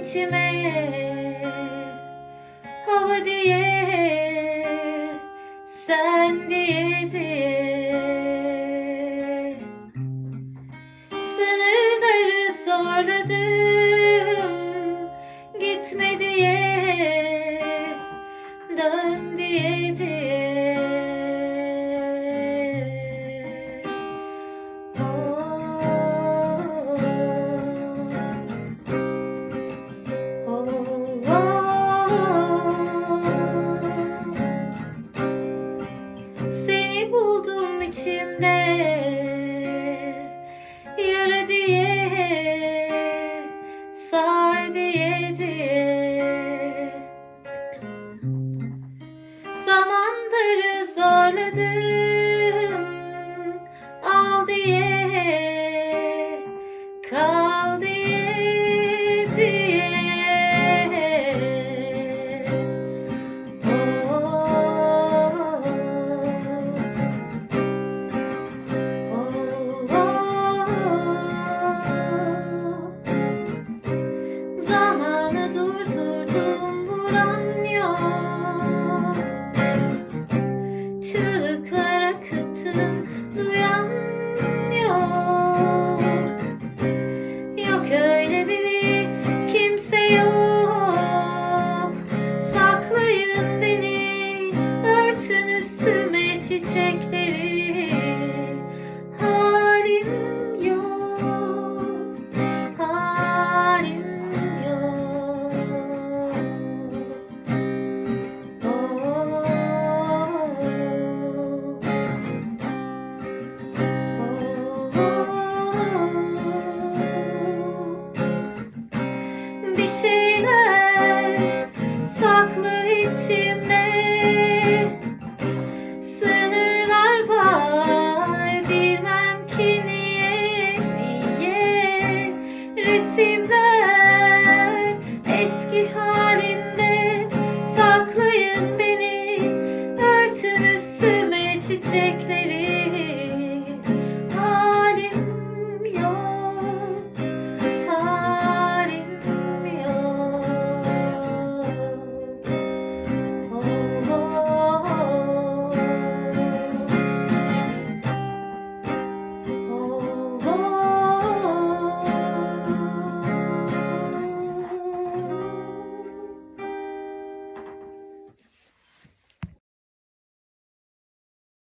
içime Hava diye Sen diye diye Sınırları zorladı Al diye kal diye diye. Oh, oh. oh. Zamanı durdurdum vuran நின்ற